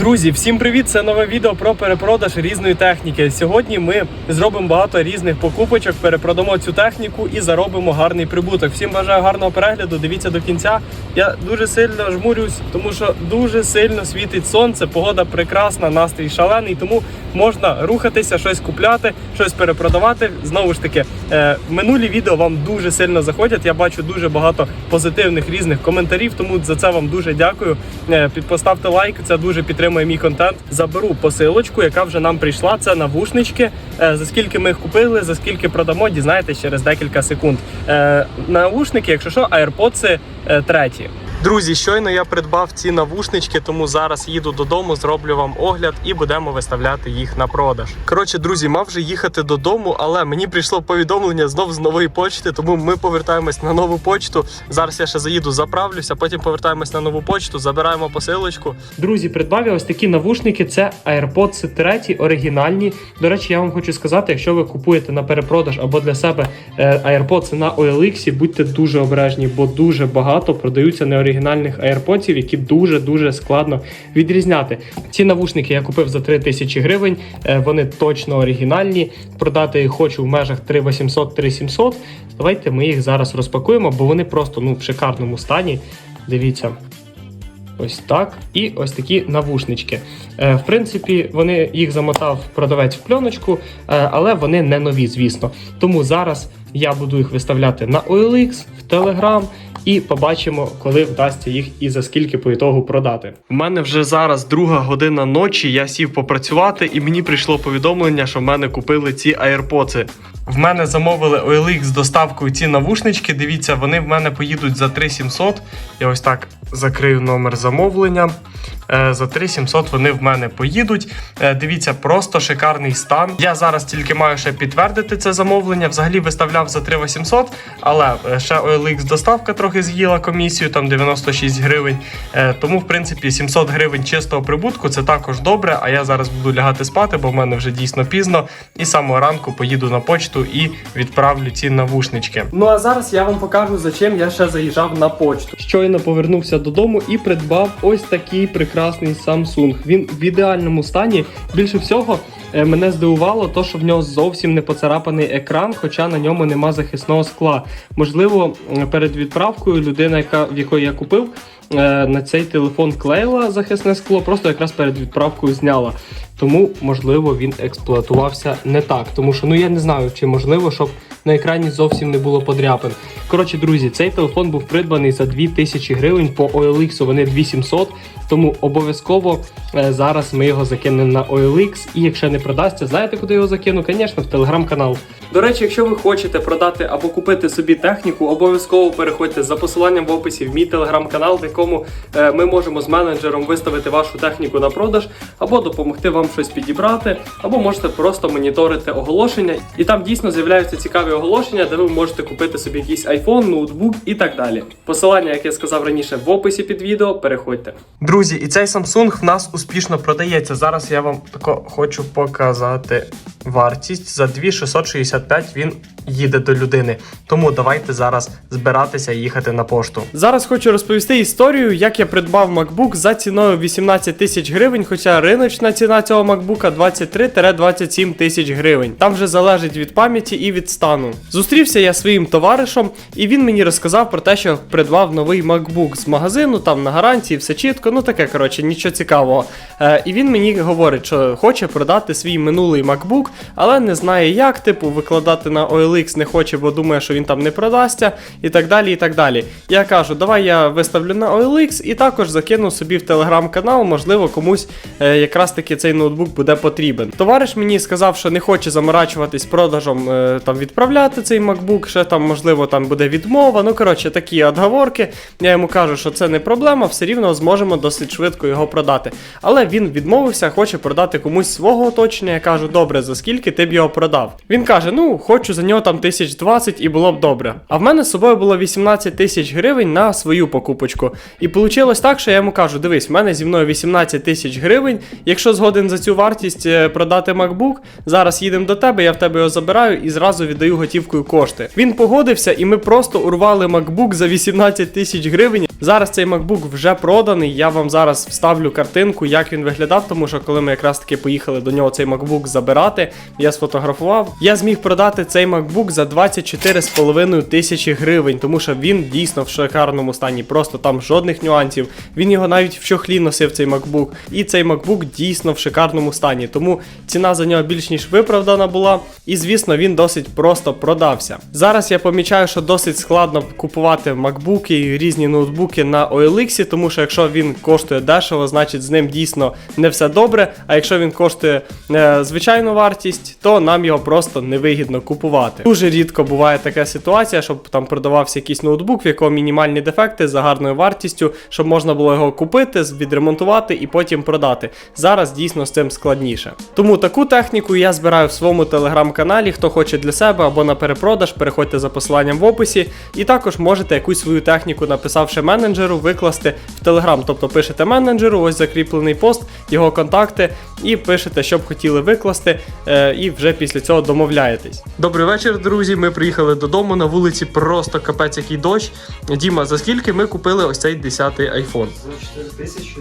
Друзі, всім привіт! Це нове відео про перепродаж різної техніки. Сьогодні ми зробимо багато різних покупочок, перепродамо цю техніку і заробимо гарний прибуток. Всім бажаю гарного перегляду. Дивіться до кінця. Я дуже сильно жмурюсь, тому що дуже сильно світить сонце. Погода прекрасна, настрій шалений. Тому можна рухатися, щось купляти, щось перепродавати. Знову ж таки, е, минулі відео вам дуже сильно заходять. Я бачу дуже багато позитивних різних коментарів. Тому за це вам дуже дякую. Е, Поставте лайк, це дуже підтримує мій контент. Заберу посилочку, яка вже нам прийшла. Це навушнички. Е, За скільки ми їх купили, за скільки продамо, дізнаєтесь через декілька секунд. Е, Навушники, якщо що, AirPods е, треті. Друзі, щойно я придбав ці навушнички, тому зараз їду додому, зроблю вам огляд і будемо виставляти їх на продаж. Коротше, друзі, мав вже їхати додому, але мені прийшло повідомлення знов з нової почти, тому ми повертаємось на нову почту. Зараз я ще заїду, заправлюся, потім повертаємось на нову почту, забираємо посилочку. Друзі, придбав я ось такі навушники. Це AirPods 3 оригінальні. До речі, я вам хочу сказати, якщо ви купуєте на перепродаж або для себе е, AirPods на OLX, будьте дуже обережні, бо дуже багато продаються неоригінальних AirPods, які дуже дуже складно відрізняти. Ці навушники я купив за 3 тисячі гривень. е, Вони точно оригінальні. Продати їх хочу в межах 3800-3700. Давайте ми їх зараз розпакуємо, бо вони просто ну в шикарному стані. Дивіться. Ось так. І ось такі навушнички. Е, в принципі, вони їх замотав продавець в пленочку, е, але вони не нові, звісно. Тому зараз я буду їх виставляти на OLX, в Telegram і побачимо, коли вдасться їх і за скільки по ітогу продати. У мене вже зараз друга година ночі. Я сів попрацювати, і мені прийшло повідомлення, що в мене купили ці AirPods. В мене замовили OLX з доставкою ці навушнички. Дивіться, вони в мене поїдуть за 3700. Я ось так закрию номер замовлення. Е, За 3700 вони в мене поїдуть. Е, Дивіться, просто шикарний стан. Я зараз тільки маю ще підтвердити це замовлення. Взагалі виставляв за 3800, але е, ще OLX доставка трохи з'їла комісію, там 96 гривень. Тому, в принципі, 700 гривень чистого прибутку це також добре. А я зараз буду лягати спати, бо в мене вже дійсно пізно. І самого ранку поїду на почту і відправлю ці навушнички. Ну а зараз я вам покажу, за чим я ще заїжджав на почту. Щойно повернувся додому і придбав ось такий прекрасний Samsung. Він в ідеальному стані. Більше всього е, мене здивувало, то що в нього зовсім не поцарапаний екран, хоча на ньому нема захисного скла. Можливо, перед відправкою людина, яка в якої я купив. Е, На цей телефон клеїла захисне скло, просто якраз перед відправкою зняла. Тому, можливо, він експлуатувався не так. Тому що ну я не знаю, чи можливо, щоб на екрані зовсім не було подряпин. Коротше, друзі, цей телефон був придбаний за 2000 гривень по OLX вони 2700, тому обов'язково е, зараз ми його закинемо на OLX. І якщо не продасться, знаєте, куди його закину? Звісно, в телеграм-канал. До речі, якщо ви хочете продати або купити собі техніку, обов'язково переходьте за посиланням в описі в мій телеграм-канал, в якому е, ми можемо з менеджером виставити вашу техніку на продаж, або допомогти вам щось підібрати, або можете просто моніторити оголошення. І там дійсно з'являються цікаві оголошення, де ви можете купити собі якийсь iPhone, ноутбук і так далі. Посилання, як я сказав раніше, в описі під відео. Переходьте. Друзі, і цей Samsung в нас успішно продається. Зараз я вам тако хочу показати вартість за 2665 він їде до людини. Тому давайте зараз збиратися і їхати на пошту. Зараз хочу розповісти історію, як я придбав MacBook за ціною 18 тисяч гривень, хоча риночна ціна цього MacBook 23-27 тисяч гривень. Там вже залежить від пам'яті і від стану. Зустрівся я своїм товаришем, і він мені розказав про те, що придбав новий MacBook з магазину, там на гарантії, все чітко. Ну таке коротше, нічого цікавого. Е, і він мені говорить, що хоче продати свій минулий MacBook, але не знає як, типу, викладати на OLX не хоче, бо думає, що він там не продасться, і так далі. і так далі. Я кажу, давай я виставлю на OLX і також закину собі в телеграм-канал, можливо, комусь е, якраз таки цей ноутбук буде потрібен. Товариш мені сказав, що не хоче заморачуватись продажем е, там відправляти цей MacBook, ще там, можливо, там буде відмова. Ну, коротше, такі отговорки. Я йому кажу, що це не проблема, все рівно зможемо досить швидко його продати. Але він відмовився, хоче продати комусь свого оточення. Я кажу, добре, за скільки ти б його продав. Він каже: Ну, хочу за нього там тисяч 20 і було б добре. А в мене з собою було 18 тисяч гривень на свою покупочку. І вийшло так, що я йому кажу: дивись, в мене зі мною 18 тисяч гривень. Якщо згоден за цю вартість е, продати MacBook, зараз їдемо до тебе, я в тебе його забираю і зразу віддаю готівкою кошти. Він погодився, і ми просто урвали MacBook за 18 тисяч гривень. Зараз цей MacBook вже проданий. Я вам зараз вставлю картинку, як він виглядав, тому що коли ми якраз таки поїхали до нього цей MacBook забирати, я сфотографував. Я зміг продати цей MacBook за 24,5 тисячі гривень, тому що він дійсно в шикарному стані, просто там жодних нюансів. Він його навіть в чохлі носив цей MacBook. І цей MacBook дійсно в шикарному стані. Тому ціна за нього більш ніж виправдана була. І звісно, він досить просто продався. Зараз я помічаю, що досить складно купувати MacBook і різні ноутбуки на OLX, тому що якщо він коштує дешево, значить з ним дійсно не все добре. А якщо він коштує е, звичайну вартість, то нам його просто невигідно купувати. Дуже рідко буває така ситуація, щоб там продавався якийсь ноутбук, в якого мінімальні дефекти за гарною вартістю, щоб можна було його купити, відремонтувати і потім продати. Зараз дійсно з цим складніше. Тому таку техніку я збираю в своєму телеграм-каналі. Хто хоче для себе або на перепродаж, переходьте за посиланням в описі. І також можете якусь свою техніку, написавши менеджеру, викласти в телеграм. Тобто пишете менеджеру, ось закріплений пост, його контакти, і пишете, що б хотіли викласти, і вже після цього домовляєтесь. Добрий вечір, друзі. Ми приїхали додому. На вулиці просто капець який дощ. Діма, за скільки ми купили ось цей 10-й iPhone? За 4 тисячі.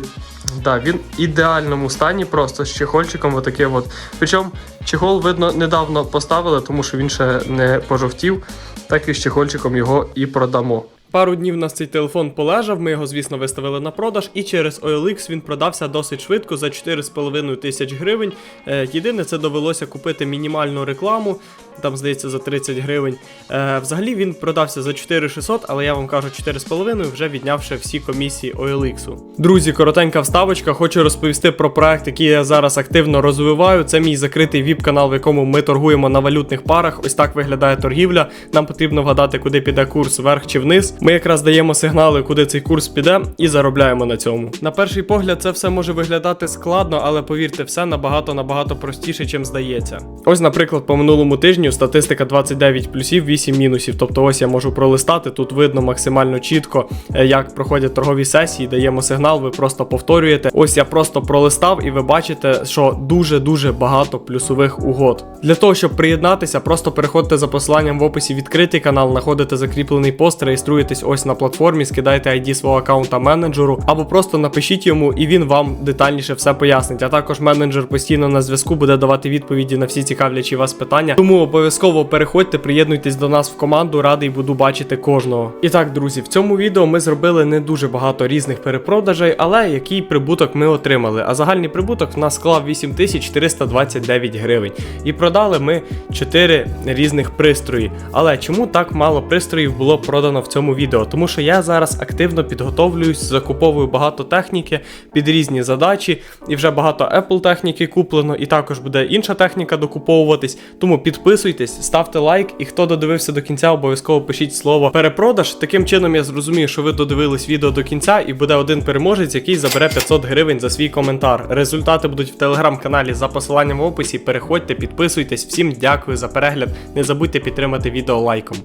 Да, він в ідеальному стані, просто з чехольчиком отаким от. Причому чехол, видно, недавно поставили, тому що він ще не пожовтів, так і з чехольчиком його і продамо. Пару днів нас цей телефон полежав, ми його, звісно, виставили на продаж, і через OLX він продався досить швидко за 4,5 тисяч гривень. Е, єдине, це довелося купити мінімальну рекламу, там, здається, за 30 гривень. Е, взагалі він продався за 4600, але я вам кажу 4,5, вже віднявши всі комісії OLX. Друзі, коротенька вставочка. Хочу розповісти про проект, який я зараз активно розвиваю. Це мій закритий віп-канал, в якому ми торгуємо на валютних парах. Ось так виглядає торгівля. Нам потрібно вгадати, куди піде курс вверх чи вниз. Ми якраз даємо сигнали, куди цей курс піде, і заробляємо на цьому. На перший погляд, це все може виглядати складно, але повірте, все набагато набагато простіше, чим здається. Ось, наприклад, по минулому тижню статистика 29 плюсів, 8 мінусів. Тобто, ось я можу пролистати. Тут видно максимально чітко, е, як проходять торгові сесії. Даємо сигнал, ви просто повторюєте. Ось я просто пролистав, і ви бачите, що дуже дуже багато плюсових угод. Для того, щоб приєднатися, просто переходьте за посиланням в описі відкритий канал, знаходите закріплений пост, реєструєтесь ось на платформі, скидайте ID свого аккаунта менеджеру, або просто напишіть йому, і він вам детальніше все пояснить. А також менеджер постійно на зв'язку буде давати відповіді на всі цікавлячі вас питання. Тому обов'язково переходьте, приєднуйтесь до нас в команду, радий буду бачити кожного. І так, друзі, в цьому відео ми зробили не дуже багато різних перепродажей, але який прибуток ми отримали. А загальний прибуток в нас склав 8429 гривень. І продали ми 4 різних пристрої. Але чому так мало пристроїв було продано в цьому відео? Тому що я зараз активно підготовлююсь, закуповую багато техніки під різні задачі, і вже багато Apple техніки куплено, і також буде інша техніка докуповуватись. Тому підписуйтесь, ставте лайк, і хто додивився до кінця, обов'язково пишіть слово перепродаж. Таким чином я зрозумію, що ви додивились відео до кінця, і буде один переможець, який забере 500 гривень за свій коментар. Результати будуть в телеграм-каналі за посиланням в описі. Переходьте, підписуйтесь. Всім дякую за перегляд. Не забудьте підтримати відео лайком.